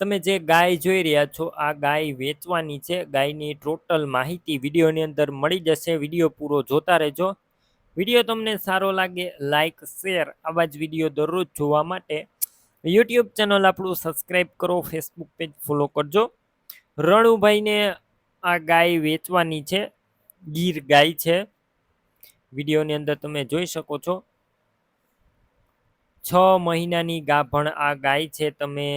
તમે જે ગાય જોઈ રહ્યા છો, આ ગાય વેચવાની છે. ગાયની ટોટલ માહિતી વિડીયોની અંદર મળી જશે. વીડિયો પૂરો જોતા રહેજો. વીડિયો તમને સારો લાગે લાઇક શેર આવા જ વીડિયો દરરોજ જોવા માટે યુટ્યુબ ચેનલ આપણું સબસ્ક્રાઈબ કરો, ફેસબુક પેજ ફોલો કરજો. રણુભાઈને આ ગાય વેચવાની છે. ગીર ગાય છે. વિડીયોની અંદર તમે જોઈ શકો છો. છ મહિનાની ગાભણ આ ગાય છે. તમે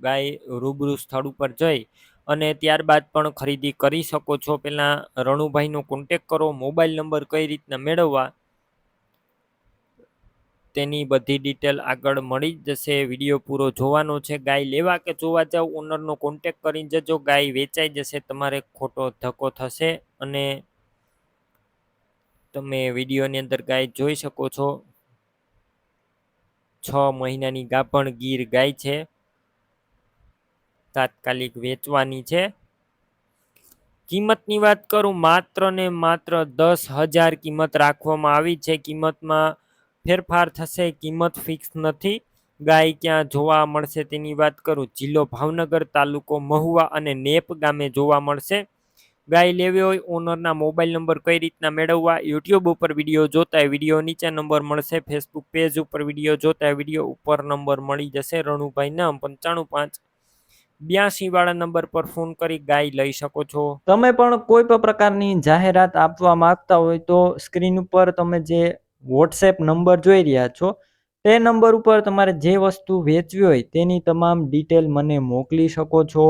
ગાય રૂબરૂ સ્થળ ઉપર જઈ અને ત્યારબાદ પણ ખરીદી કરી શકો છો. પહેલાં રણુભાઈનો કોન્ટેક કરો મોબાઈલ નંબર કઈ રીતના મેળવવા તેની બધી ડિટેલ આગળ મળી જ જશે. વીડિયો પૂરો જોવાનો છે. ગાય લેવા કે જોવા જાવ ઓનરનો કોન્ટેક કરી જજો. ગાય વેચાઈ જશે, તમારે ખોટો ધક્કો થશે અને તમે વિડીયોની અંદર ગાય જોઈ શકો છો. છ મહિનાની ગાભણ ગીર ગાય છે. તાત્કાલિક વેચવાની છે. કિંમતની વાત કરું માત્ર ને માત્ર દસ હજાર કિંમત રાખવામાં આવી છે. કિંમતમાં ફેરફાર થશે, કિંમત ફિક્સ નથી. ગાય ક્યાં જોવા મળશે તેની વાત કરું. જિલ્લો ભાવનગર તાલુકો મહુવા અને નેપ ગામે જોવા મળશે. ગાય લેવી હોય, ઓનરના મોબાઈલ નંબર કઈ રીતના મેળવવા, યુટ્યુબ ઉપર વીડિયો જોતા વીડિયો નીચે નંબર મળશે. ફેસબુક પેજ ઉપર વીડિયો જોતા વીડિયો ઉપર નંબર મળી જશે. રણુભાઈ નામ પંચાણું પાંચ બ્યાસી વાળા નંબર પર ફોન કરી ગાય લઈ શકો છો. તમે પણ કોઈ પણ પ્રકારની જાહેરાત આપવા માંગતા હોય તો સ્ક્રીન ઉપર તમે જે વોટ્સએપ નંબર જોઈ રહ્યા છો, તે નંબર ઉપર તમારે જે વસ્તુ વેચવી હોય તેની તમામ ડિટેલ મને મોકલી શકો છો.